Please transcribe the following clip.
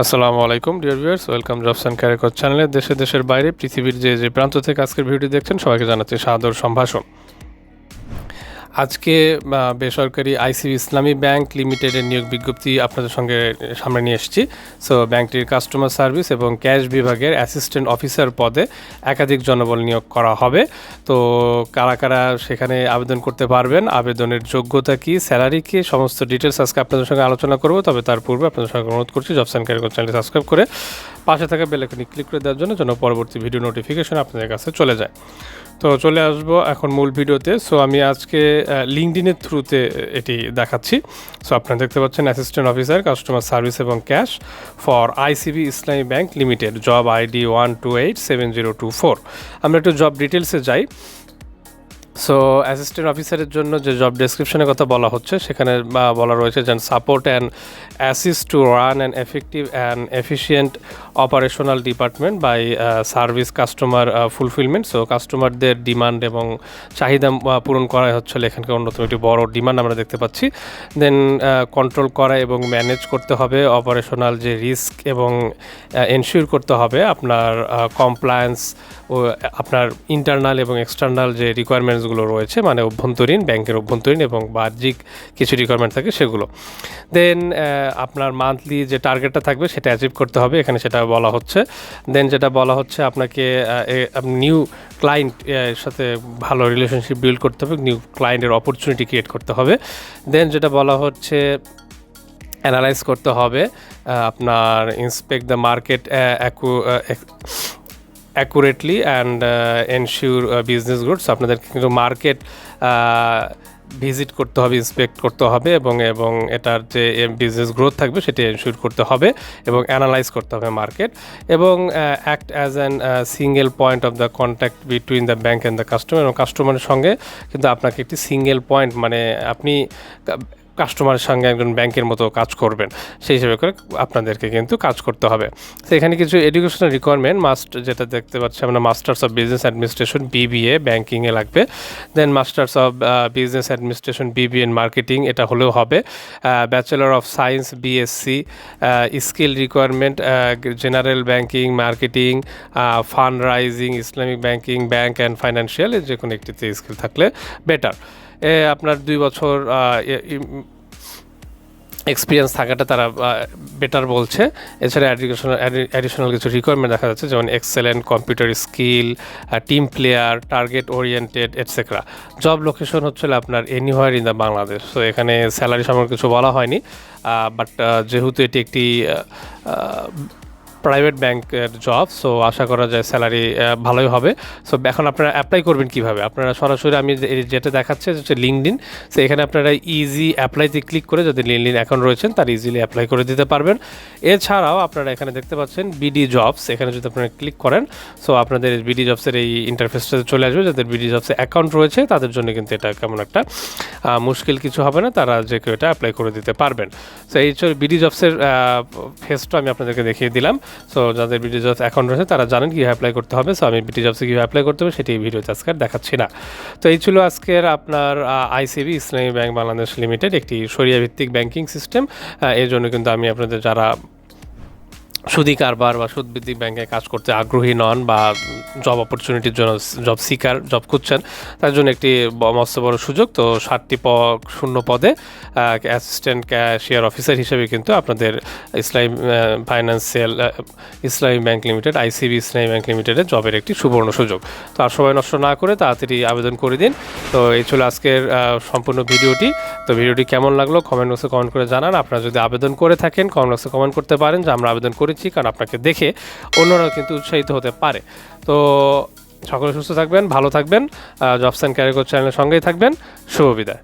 আসসালামু আলাইকুম, dear viewers. Welcome jobs and ক্যারিকর চ্যানেলে দেশে দেশের বাইরে পৃথিবীর যে যে প্রান্ত থেকে আজকের ভিডিওটি দেখছেন, সবাইকে জানাচ্ছি সাদর সম্ভাষণ। আজকে বেসরকারি আইসিবি ইসলামী ব্যাংক লিমিটেডের নিয়োগ বিজ্ঞপ্তি আপনাদের সঙ্গে সামনে নিয়ে এসেছি। সো ব্যাংকটির কাস্টমার সার্ভিস এবং ক্যাশ বিভাগের অ্যাসিস্ট্যান্ট অফিসার পদে একাধিক জনবল নিয়োগ করা হবে। তো, কারা কারা সেখানে আবেদন করতে পারবেন, আবেদনের যোগ্যতা কি স্যালারি কি, সমস্ত ডিটেলস আজকে আপনাদের সঙ্গে আলোচনা করব। তবে তার পূর্বে আপনাদের সঙ্গে অনুরোধ করছি জবস অ্যান্ড ক্যারিকর চ্যানেলটি সাবস্ক্রাইব করে পাশে থাকা বেলাইকনি ক্লিক করে দেওয়ার জন্য যেন পরবর্তী ভিডিও নোটিফিকেশন আপনাদের কাছে চলে যায়। তো চলে আসব এখন মূল ভিডিওতে সো আমি আজকে লিঙ্কডিনের থ্রুতে এটি দেখাচ্ছি। সো আপনারা দেখতে পাচ্ছেন অ্যাসিস্ট্যান্ট অফিসার কাস্টমার সার্ভিস এবং cash for ICB Islami bank limited job ID one two eight seven zero two four আমরা একটু জব ডিটেলসে যাই। সো অ্যাসিস্ট্যান্ট অফিসারের জন্য যে জব ডেসক্রিপশনের কথা বলা হচ্ছে, সেখানে বলা রয়েছে যেন support and assist to run and effective and efficient operational department by service customer fulfilment so কাস্টমারদের ডিমান্ড এবং চাহিদা পূরণ করাই হচ্ছে এখানকার অন্যতম একটি বড় ডিমান্ড আমরা দেখতে পাচ্ছি। দেন কন্ট্রোল করা এবং ম্যানেজ করতে হবে অপারেশনাল যে রিস্ক এবং এনশিওর করতে হবে আপনার কমপ্লায়েন্স ও, আপনার ইন্টারনাল এবং এক্সটার্নাল যে রিকোয়ারমেন্টসগুলো রয়েছে মানে অভ্যন্তরীণ, ব্যাংকের অভ্যন্তরীণ এবং বাহ্যিক কিছু রিকোয়ারমেন্ট থাকে সেগুলো। দেন আপনার মান্থলি যে টার্গেটটা থাকবে সেটা অ্যাচিভ করতে হবে। এখানে সেটা বলা হচ্ছে। দেন যেটা বলা হচ্ছে আপনাকে নিউ ক্লায়েন্ট সাথে ভালো রিলেশনশিপ বিল্ড করতে হবে নিউ ক্লায়েন্টের অপরচুনিটি ক্রিয়েট করতে হবে। দেন যেটা বলা হচ্ছে অ্যানালাইজ করতে হবে আপনার inspect the market accurately and ensure business growths আপনাদেরকে কিন্তু মার্কেট ভিজিট করতে হবে, ইন্সপেক্ট করতে হবে এবং এবং এটার যে বিজনেস গ্রোথ থাকবে সেটি এনশিওর করতে হবে এবং অ্যানালাইজ করতে হবে মার্কেট এবং act as an single point of the contact between the bank and the customer এবং কাস্টমারের সঙ্গে কিন্তু আপনাকে একটি সিঙ্গেল পয়েন্ট মানে আপনি কাস্টমারের সঙ্গে একজন ব্যাংকের মতো কাজ করবেন। সেই হিসেবে করে আপনাদেরকে কিন্তু কাজ করতে হবে। তো এখানে কিছু এডুকেশনাল রিকোয়ারমেন্ট মাস্ট যেটা দেখতে পাচ্ছি আমরা masters of business administration BBA ব্যাংকিংয়ে লাগবে। Then masters of business administration BBA marketing এটা হলেও হবে। Bachelor of science BSc skill requirement general banking marketing fund raising Islamic banking bank and financial যে কোনো একটিতে স্কিল থাকলে বেটার আপনার দুই বছর এক্সপিরিয়েন্স থাকাটা তারা বেটার বলছে। এছাড়া এডুকেশনাল অ্যাডিশনাল কিছু রিকোয়ারমেন্ট দেখা যাচ্ছে, যেমন excellent computer skill team player target oriented etcetera job location হচ্ছে আপনার এনিওয়ার ইন দ্য বাংলাদেশ তো এখানে স্যালারি সম্পর্কে কিছু বলা হয়নি। বাট যেহেতু এটি একটি প্রাইভেট ব্যাংকের জব সো আশা করা যায় স্যালারি ভালোই হবে। সো এখন আপনারা অ্যাপ্লাই করবেন কীভাবে? আপনারা সরাসরি আমি যেটা দেখাচ্ছে হচ্ছে লিঙ্কডিন সো এখানে আপনারা ইজি অ্যাপ্লাইতে ক্লিক করে যদি লিঙ্কডিন অ্যাকাউন্ট রয়েছেন, তার ইজিলি অ্যাপ্লাই করে দিতে পারবেন। এছাড়াও আপনারা এখানে দেখতে পাচ্ছেন বিডি জবস এখানে যদি আপনারা ক্লিক করেন সো আপনাদের বিডি জবসের এই ইন্টারফেসটাতে চলে আসবে। যাদের বিডি জবসে অ্যাকাউন্ট রয়েছে, তাদের জন্য কিন্তু এটা কেমন একটা মুশকিল কিছু হবে না, তারা যে কেউ এটা অ্যাপ্লাই করে দিতে পারবেন। সো এই বিডি জবসের ফেসটা আমি আপনাদেরকে দেখিয়ে দিলাম। সো যাদের বিটি জবস অ্যাকাউন্ট রয়েছে, তারা জানেন কীভাবে অ্যাপ্লাই করতে হবে। সো আমি বিটি জবসে কীভাবে অ্যাপ্লাই করতে হবে, সেটি ভিডিওতে আজকে আর দেখাচ্ছি না। তো এই ছিল আজকের আপনার ICB Islami bank Bangladesh limited একটি সরিয়া ভিত্তিক ব্যাংকিং সিস্টেম এর জন্য কিন্তু আমি আপনাদের যারা সুদী কারবার বা সুদভিত্তিক ব্যাংকে কাজ করতে আগ্রহী নন বা জব অপরচুনিটির জন্য জব সিকার জব খুঁজছেন, তার জন্য একটি মস্ত বড় সুযোগ। তো সাতটি প শূন্য পদে অ্যাসিস্ট্যান্ট ক্যাশিয়ার অফিসার হিসেবে কিন্তু আপনাদের ইসলাম financial Islami bank limited ICB Islami bank লিমিটেডের জবের একটি সুবর্ণ সুযোগ। তো আর সময় নষ্ট না করে তাড়াতাড়ি আবেদন করে দিন। তো এই ছিল আজকের সম্পূর্ণ ভিডিওটি। তো ভিডিওটি কেমন লাগল? কমেন্ট বক্সে কমেন্ট করে জানান। আপনারা যদি আবেদন করে থাকেন কমেন্ট বক্সে কমেন্ট করতে পারেন যে আমরা আবেদন করেছি, কারণ আপনাকে দেখে অন্যরাও কিন্তু উৎসাহিত হতে পারে। তো সকলে সুস্থ থাকবেন, ভালো থাকবেন জবস অ্যান্ড ক্যারিকর চ্যানেলের সঙ্গেই থাকবেন। শুভ বিদায়।